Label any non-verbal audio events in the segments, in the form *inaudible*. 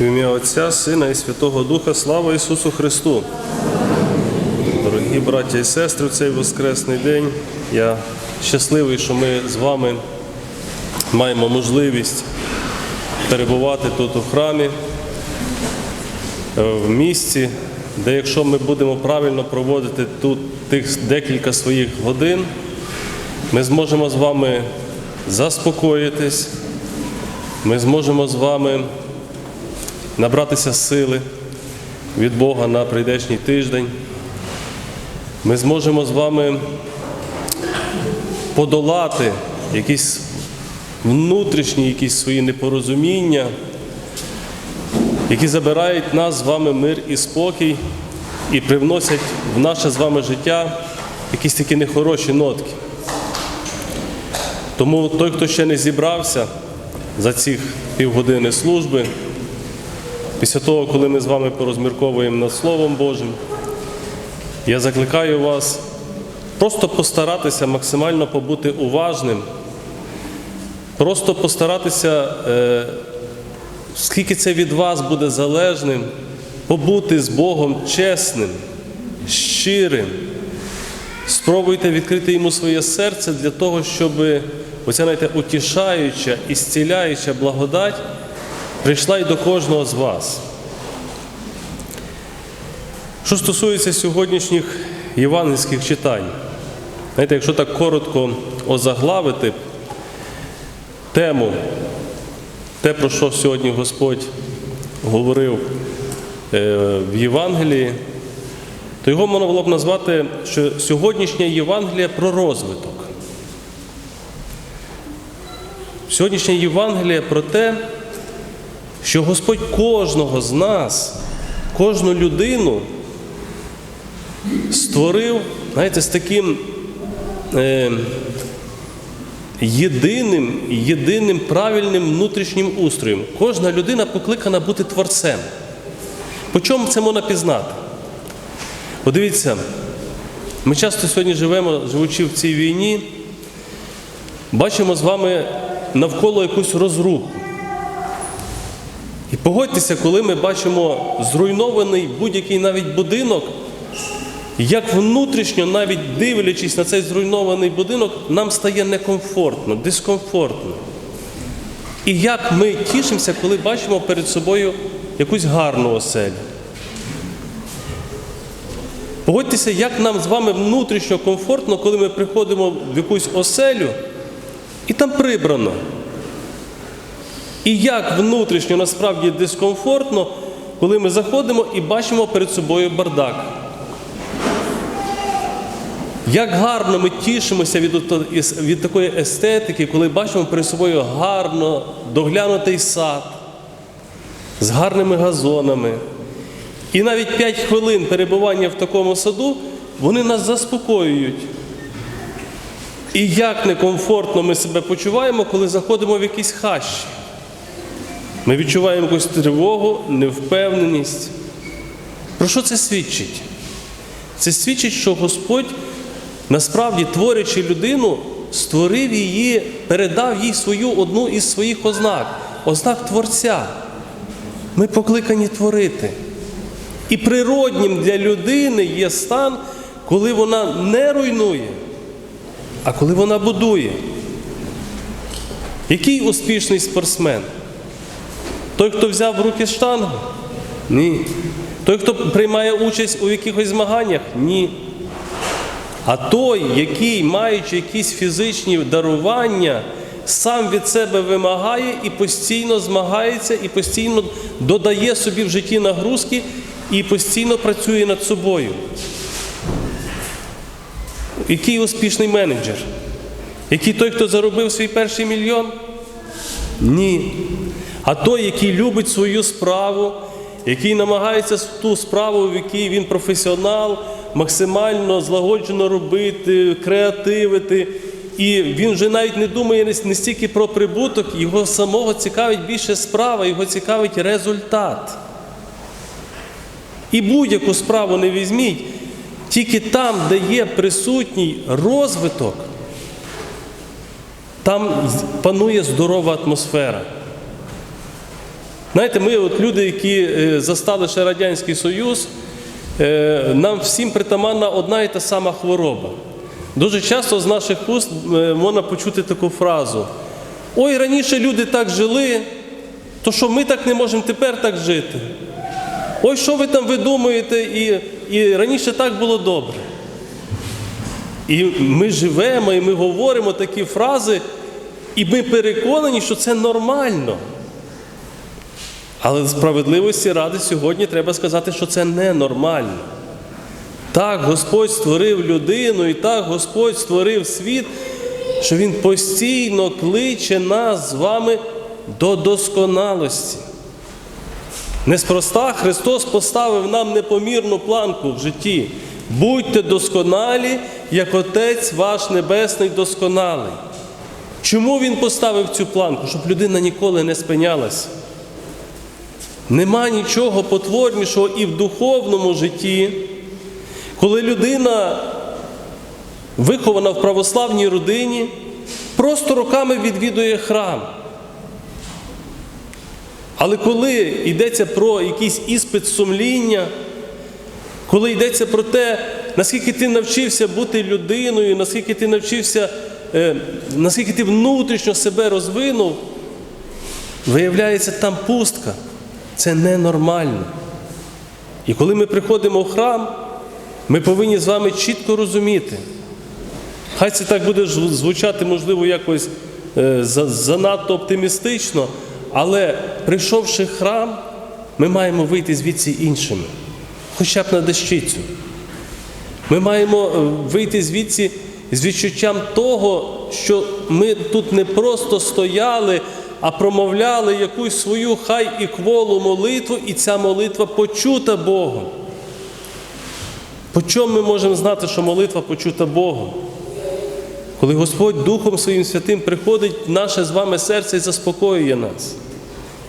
Ім'я Отця, Сина і Святого Духа, слава Ісусу Христу! Дорогі браття і сестри, в цей Воскресний день я щасливий, що ми з вами маємо можливість перебувати тут у храмі, е, в місці, де якщо ми будемо правильно проводити тут тих декілька своїх годин, ми зможемо з вами заспокоїтись, ми зможемо з вами набратися сили від Бога на прийдешній тиждень. Ми зможемо з вами подолати якісь внутрішні якісь свої непорозуміння, які забирають нас з вами мир і спокій і привносять в наше з вами життя якісь такі нехороші нотки. Тому той, хто ще не зібрався за ці півгодини служби, Після того, коли ми з вами порозмірковуємо над Словом Божим, я закликаю вас просто постаратися максимально побути уважним, просто постаратися, е, скільки це від вас буде залежним, побути з Богом чесним, щирим. Спробуйте відкрити йому своє серце для того, щоб оця знаєте, утішаюча і зціляюча благодать прийшла і до кожного з вас. Що стосується сьогоднішніх євангельських читань, знаєте, якщо так коротко озаглавити тему, те, про що сьогодні Господь говорив е, в Євангелії, то його можна було б назвати, що сьогоднішня Євангелія про розвиток. Сьогоднішня Євангелія про те, що Господь кожного з нас, кожну людину створив, знаєте, з таким е, єдиним, єдиним правильним внутрішнім устроєм. Кожна людина покликана бути творцем. По чому це можна пізнати? Подивіться, ми часто сьогодні живемо, живучи в цій війні, бачимо з вами навколо якусь розруху. І погодьтеся, коли ми бачимо зруйнований будь-який навіть будинок, як внутрішньо, навіть дивлячись на цей зруйнований будинок, нам стає некомфортно, дискомфортно. І як ми тішимося, коли бачимо перед собою якусь гарну оселю. Погодьтеся, як нам з вами внутрішньо комфортно, коли ми приходимо в якусь оселю, і там прибрано. І як внутрішньо насправді дискомфортно, коли ми заходимо і бачимо перед собою бардак. Як гарно ми тішимося від, від такої естетики, коли бачимо перед собою гарно доглянутий сад з гарними газонами. І навіть 5 хвилин перебування в такому саду вони нас заспокоюють. І як некомфортно ми себе почуваємо, коли заходимо в якісь хащі. Ми відчуваємо якусь тривогу, невпевненість. Про що це свідчить? Це свідчить, що Господь насправді, творячи людину, створив її, передав їй свою одну із своїх ознак, ознак Творця. Ми покликані творити. І природнім для людини є стан, коли вона не руйнує, а коли вона будує. Який успішний спортсмен? Той, хто взяв в руки штангу? Ні. Той, хто приймає участь у якихось змаганнях? Ні. А той, який, маючи якісь фізичні дарування, сам від себе вимагає і постійно змагається, і постійно додає собі в житті нагрузки і постійно працює над собою. Який успішний менеджер? Який той, хто заробив свій перший мільйон? Ні. А той, який любить свою справу, який намагається ту справу, в якій він професіонал, максимально злагоджено робити, креативити, і він вже навіть не думає не стільки про прибуток, його самого цікавить більше справа, його цікавить результат. І будь-яку справу не візьміть, тільки там, де є присутній розвиток, там панує здорова атмосфера. Знаєте, ми, от люди, які е, застали ще Радянський Союз, нам всім притаманна одна і та сама хвороба. Дуже часто з наших уст е, можна почути таку фразу: Ой, раніше люди так жили, то що ми так не можемо тепер так жити. Ой, що ви там видумуєте, і, і раніше так було добре. І ми живемо, і ми говоримо такі фрази, і ми переконані, що це нормально. Але справедливості ради сьогодні треба сказати, що це ненормально. Так Господь створив людину, і так Господь створив світ, що Він постійно кличе нас з вами до досконалості. Неспроста Христос поставив нам непомірну планку в житті. Будьте досконалі, як Отець ваш Небесний досконалий. Чому Він поставив цю планку? Щоб людина ніколи не спинялася. Нема нічого потворнішого і в духовному житті, коли людина вихована в православній родині, просто роками відвідує храм. Але коли йдеться про якийсь іспит сумління, коли йдеться про те, наскільки ти навчився бути людиною, наскільки ти навчився, е, наскільки ти внутрішньо себе розвинув, виявляється, там пустка. Це ненормально. І коли ми приходимо в храм, ми повинні з вами чітко розуміти. Хай це так буде звучати, можливо, якось е, занадто оптимістично, але прийшовши в храм, ми маємо вийти звідси іншими, хоча б на дещицю. Ми маємо е, вийти звідси з відчуттям того, що ми тут не просто стояли, а промовляли якусь свою хай і кволу молитву, і ця молитва почута Богом. По чому ми можемо знати, що молитва почута Богом? Коли Господь Духом Своїм Святим приходить в наше з вами серце і заспокоює нас,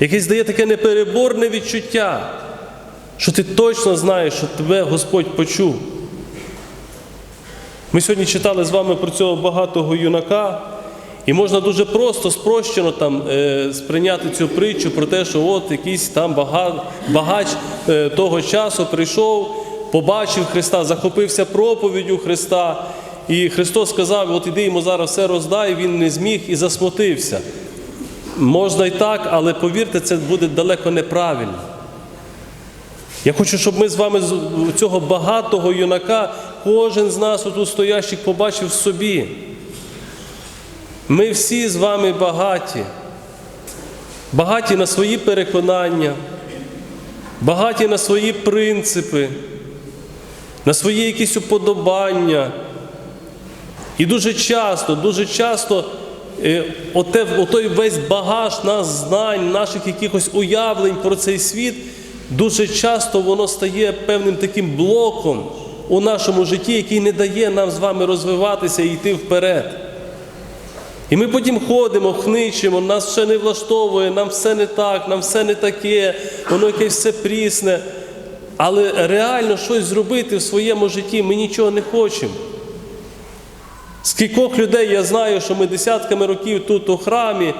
якесь дає таке непереборне відчуття, що ти точно знаєш, що тебе Господь почув. Ми сьогодні читали з вами про цього багатого юнака, і можна дуже просто, спрощено там е, сприйняти цю притчу про те, що от якийсь там бага- багач е, того часу прийшов, побачив Христа, захопився проповіддю Христа. І Христос сказав: от іди йому зараз все роздай, він не зміг і засмутився. Можна і так, але повірте, це буде далеко неправильно. Я хочу, щоб ми з вами з цього багатого юнака, кожен з нас отут стоящих побачив в собі. Ми всі з вами багаті, багаті на свої переконання, багаті на свої принципи, на свої якісь уподобання. І дуже часто, дуже часто е, оте, отой весь багаж нас знань, наших якихось уявлень про цей світ, дуже часто воно стає певним таким блоком у нашому житті, який не дає нам з вами розвиватися і йти вперед. І ми потім ходимо, хничимо, нас все не влаштовує, нам все не так, нам все не таке, воно якесь все прісне. Але реально щось зробити в своєму житті ми нічого не хочемо. Скількох людей я знаю, що ми десятками років тут у храмі,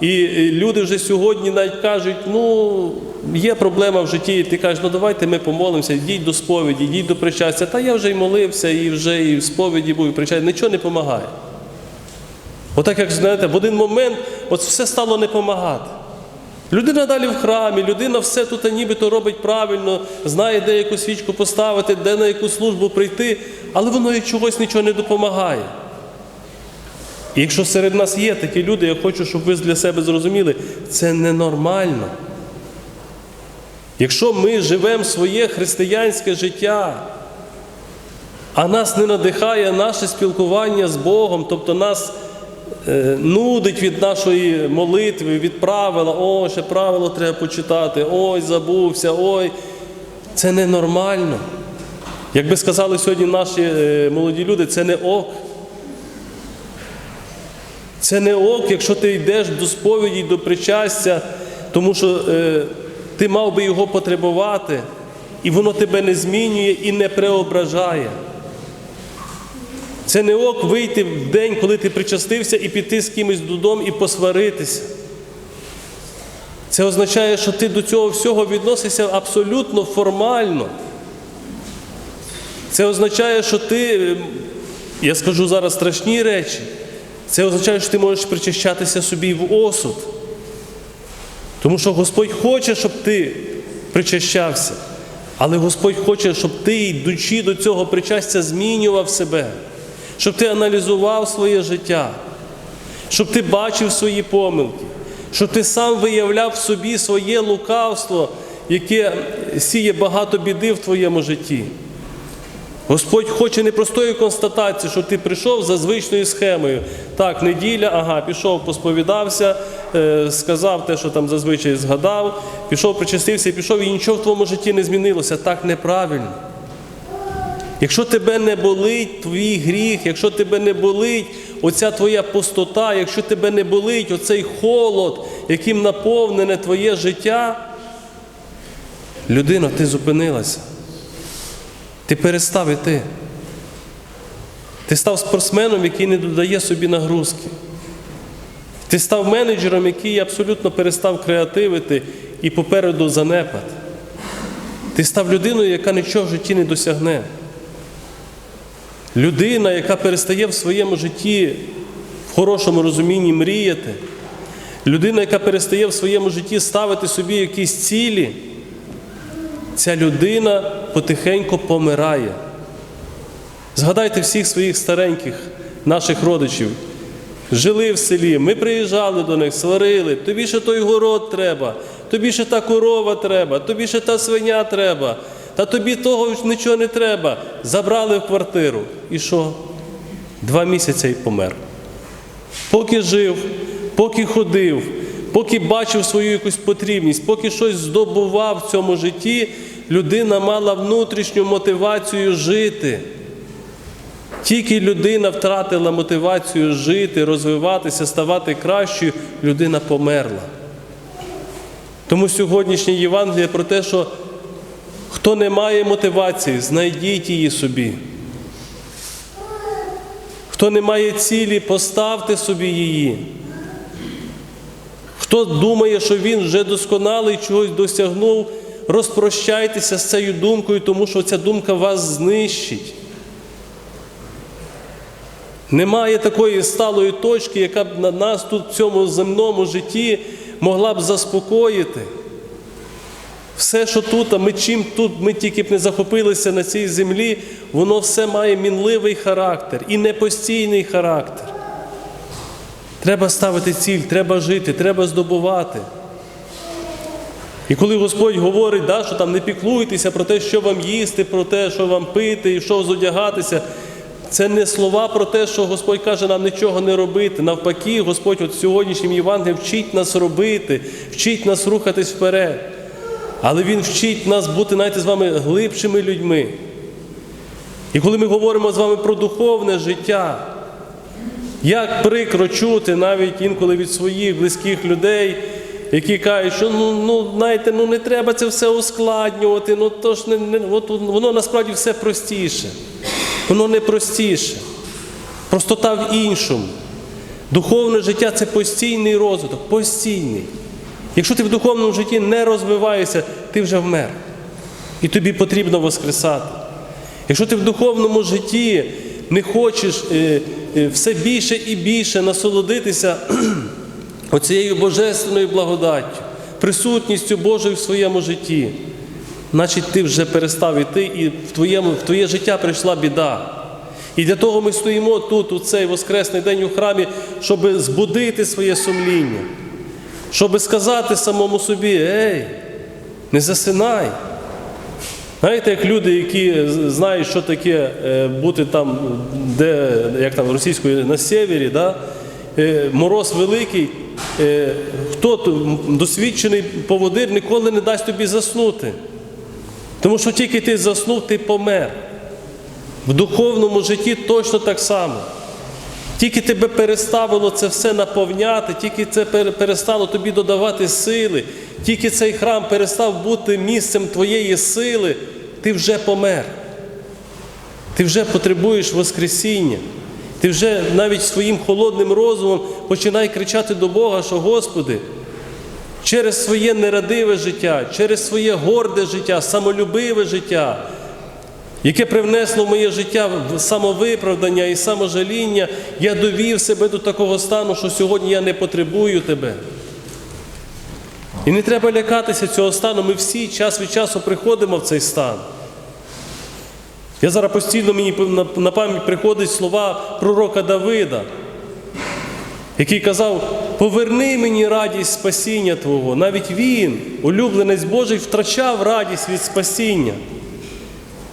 і люди вже сьогодні навіть кажуть, ну, є проблема в житті, і ти кажеш, ну давайте ми помолимося, йдіть до сповіді, йдіть до причастя. Та я вже й молився, і вже і в сповіді був, і причастя. Нічого не допомагає. Отак, як знаєте, в один момент от все стало не допомагати. Людина далі в храмі, людина все тут нібито робить правильно, знає, де яку свічку поставити, де на яку службу прийти, але воно і чогось нічого не допомагає. І якщо серед нас є такі люди, я хочу, щоб ви для себе зрозуміли, це ненормально. Якщо ми живемо своє християнське життя, а нас не надихає наше спілкування з Богом, тобто нас нудить від нашої молитви, від правила, о, ще правило треба почитати, ой, забувся, ой, це ненормально. Як би сказали сьогодні наші е, молоді люди, це не ок. Це не ок, якщо ти йдеш до сповіді, до причастя, тому що е, ти мав би його потребувати, і воно тебе не змінює і не преображає. Це не ок вийти в день, коли ти причастився, і піти з кимось додому і посваритися. Це означає, що ти до цього всього відносишся абсолютно формально. Це означає, що ти, е, я скажу зараз страшні речі, це означає, що ти можеш причащатися собі в осуд. Тому що Господь хоче, щоб ти причащався. Але Господь хоче, щоб ти, йдучи до цього причастя, змінював себе, щоб ти аналізував своє життя, щоб ти бачив свої помилки, щоб ти сам виявляв в собі своє лукавство, яке сіє багато біди в твоєму житті. Господь хоче не простої констатації, що ти прийшов за звичною схемою. Так, неділя, ага, пішов, посповідався, е, сказав те, що там зазвичай згадав, пішов, причастився пішов, і нічого в твоєму житті не змінилося. Так неправильно. Якщо тебе не болить твій гріх, якщо тебе не болить оця твоя пустота, якщо тебе не болить оцей холод, яким наповнене твоє життя, людина, ти зупинилася. Ти перестав іти. Ти став спортсменом, який не додає собі нагрузки. Ти став менеджером, який абсолютно перестав креативити і попереду занепад. Ти став людиною, яка нічого в житті не досягне. Людина, яка перестає в своєму житті в хорошому розумінні мріяти. Людина, яка перестає в своєму житті ставити собі якісь цілі, ця людина потихеньку помирає. Згадайте всіх своїх стареньких наших родичів. Жили в селі, ми приїжджали до них, сварили, тобі ще той город треба, тобі ще та корова треба, тобі ще та свиня треба, та тобі того нічого не треба. Забрали в квартиру. І що? Два місяці і помер. Поки жив, поки ходив, поки бачив свою якусь потрібність, поки щось здобував в цьому житті, людина мала внутрішню мотивацію жити. Тільки людина втратила мотивацію жити, розвиватися, ставати кращою, людина померла. Тому сьогоднішнє Євангеліє про те, що хто не має мотивації, знайдіть її собі. Хто не має цілі, поставте собі її. Хто думає, що він вже досконалий чогось досягнув, розпрощайтеся з цією думкою, тому що ця думка вас знищить. Немає такої сталої точки, яка б на нас тут в цьому земному житті могла б заспокоїти. Все, що тут, а ми чим тут ми тільки б не захопилися на цій землі, воно все має мінливий характер і непостійний характер. Треба ставити ціль, треба жити, треба здобувати. І коли Господь говорить, да, що там не піклуйтеся про те, що вам їсти, про те, що вам пити і що зодягатися, це не слова про те, що Господь каже нам нічого не робити. Навпаки, Господь от сьогоднішнім Євангелієм вчить нас робити, вчить нас рухатись вперед. Але Він вчить нас бути, знаєте, з вами глибшими людьми. І коли ми говоримо з вами про духовне життя, як прикро чути навіть інколи від своїх близьких людей, які кажуть, що ну, ну, знаєте, ну не треба це все ускладнювати, ну то ж не, не от, воно насправді все простіше. Воно не простіше. Простота в іншому. Духовне життя це постійний розвиток, постійний. Якщо ти в духовному житті не розвиваєшся, ти вже вмер. І тобі потрібно воскресати. Якщо ти в духовному житті не хочеш е, е, все більше і більше насолодитися *clears throat* оцією божественною благодаттю, присутністю Божою в своєму житті, значить ти вже перестав іти, і в, твоєму, в твоє життя прийшла біда. І для того ми стоїмо тут, у цей Воскресний день у храмі, щоб збудити своє сумління, щоб сказати самому собі, ей, не засинай. Знаєте, як люди, які знають, що таке е, бути там, де, як там російською на севері, да? Е, мороз великий, е, хто досвідчений поводир ніколи не дасть тобі заснути. Тому що тільки ти заснув, ти помер. В духовному житті точно так само. Тільки тебе переставило це все наповняти, тільки це перестало тобі додавати сили, тільки цей храм перестав бути місцем твоєї сили, ти вже помер. Ти вже потребуєш Воскресіння. Ти вже навіть своїм холодним розумом починай кричати до Бога, що Господи, через своє нерадиве життя, через своє горде життя, самолюбиве життя, яке привнесло в моє життя самовиправдання і саможаління, я довів себе до такого стану, що сьогодні я не потребую тебе. І не треба лякатися цього стану. Ми всі час від часу приходимо в цей стан. Я зараз постійно мені на- пам'ять приходять слова пророка Давида, який казав: поверни мені радість спасіння Твого. Навіть він, улюбленець Божий, втрачав радість від спасіння.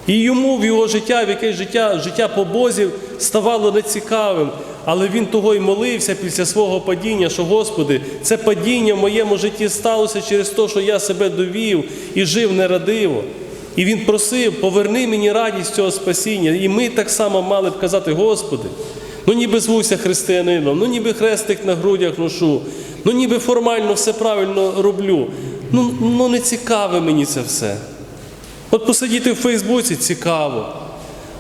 І йому в його життя, в яке життя, життя по Бозі ставало нецікавим. Але він того й молився після свого падіння, що Господи, це падіння в моєму житті сталося через те, що я себе довів і жив нерадиво. І він просив, поверни мені радість цього спасіння. І ми так само мали б казати, Господи, ну ніби звуся християнином, ну ніби хрестик на грудях ношу, ну ніби формально все правильно роблю. Ну, ну не цікаве мені це все. От посидіти в Фейсбуці цікаво.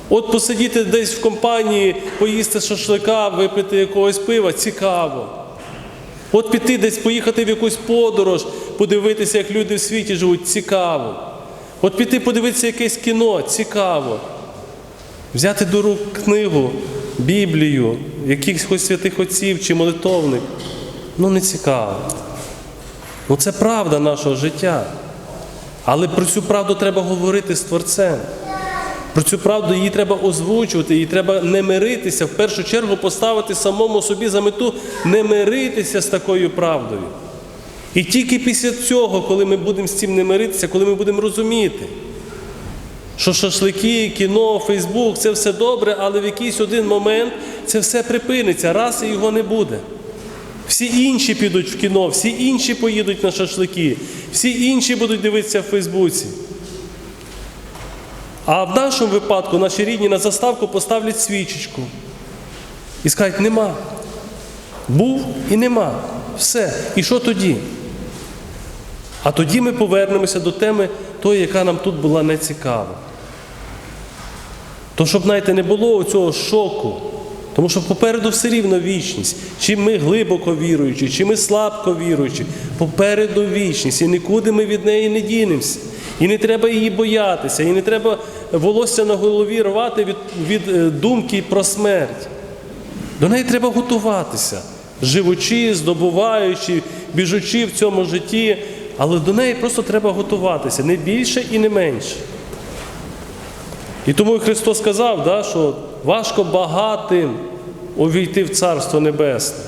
От посидіти десь в компанії, поїсти шашлика, випити якогось пива цікаво. От піти десь поїхати в якусь подорож, подивитися, як люди в світі живуть, цікаво. От піти подивитися якесь кіно, цікаво. Взяти до рук книгу, Біблію, якихось святих отців чи молитовник. Ну не цікаво. Ну це правда нашого життя. Але про цю правду треба говорити з Творцем. Про цю правду її треба озвучувати, її треба не миритися, в першу чергу поставити самому собі за мету не миритися з такою правдою. І тільки після цього, коли ми будемо з цим не миритися, коли ми будемо розуміти, що шашлики, кіно, Фейсбук це все добре, але в якийсь один момент це все припиниться, раз і його не буде. Всі інші підуть в кіно, всі інші поїдуть на шашлики, всі інші будуть дивитися в Фейсбуці. А в нашому випадку наші рідні на заставку поставлять свічечку і скажуть, нема. Був і нема. Все. І що тоді? А тоді ми повернемося до теми тої, яка нам тут була нецікава. То, щоб, знаєте, не було цього шоку, тому що попереду все рівно вічність. Чи ми глибоко віруючі, чи ми слабко віруючі, попереду вічність, і нікуди ми від неї не дінемося. І не треба її боятися, і не треба волосся на голові рвати від, від е, думки про смерть. До неї треба готуватися, живучи, здобуваючи, біжучи в цьому житті, але до неї просто треба готуватися, не більше і не менше. І тому Христос сказав, да, що важко багатим увійти в Царство Небесне.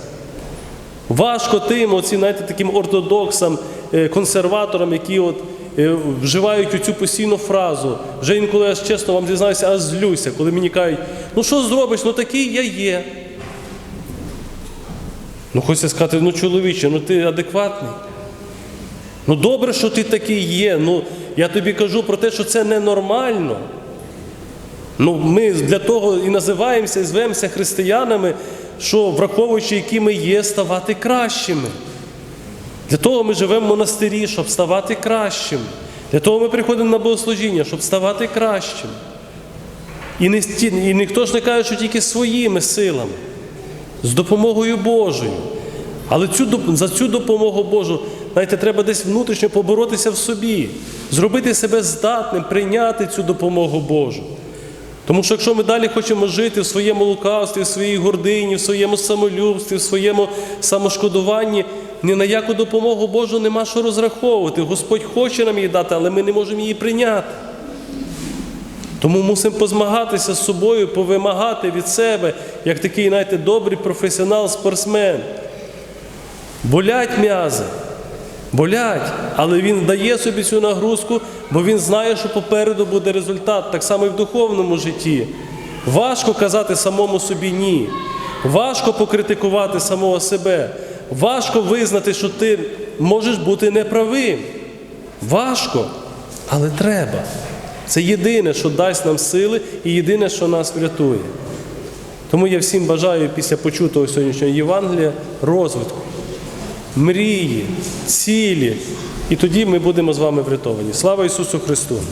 Важко тим, оці, знаєте, таким ортодоксам, е, консерваторам, які от, е, вживають оцю постійну фразу. Вже інколи я чесно вам зізнаюся, аж злюся, коли мені кажуть, ну що зробиш, ну такий я є. Ну хочеться сказати, ну чоловіче, ну ти адекватний. Ну добре, що ти такий є. Ну я тобі кажу про те, що це ненормально. Ну, ми для того і називаємося, і звемося християнами, що, враховуючи, які ми є, ставати кращими. Для того ми живемо в монастирі, щоб ставати кращим. Для того ми приходимо на богослужіння, щоб ставати кращим. І, не, і ніхто ж не каже, що тільки своїми силами, з допомогою Божою. Але цю, за цю допомогу Божу, знаєте, треба десь внутрішньо поборотися в собі, зробити себе здатним прийняти цю допомогу Божу. Тому що якщо ми далі хочемо жити в своєму лукавстві, в своїй гордині, в своєму самолюбстві, в своєму самошкодуванні, ні на яку допомогу Божу нема що розраховувати. Господь хоче нам її дати, але ми не можемо її прийняти. Тому мусимо позмагатися з собою, повимагати від себе, як такий, знаєте, добрий професіонал-спортсмен. Болять м'язи, болять, але він дає собі цю нагрузку, бо він знає, що попереду буде результат, так само і в духовному житті. Важко казати самому собі ні. Важко покритикувати самого себе. Важко визнати, що ти можеш бути неправим. Важко, але треба. Це єдине, що дасть нам сили, і єдине, що нас врятує. Тому я всім бажаю після почутого сьогоднішнього Євангелія розвитку, мрії, цілі. І тоді ми будемо з вами врятовані. Слава Ісусу Христу!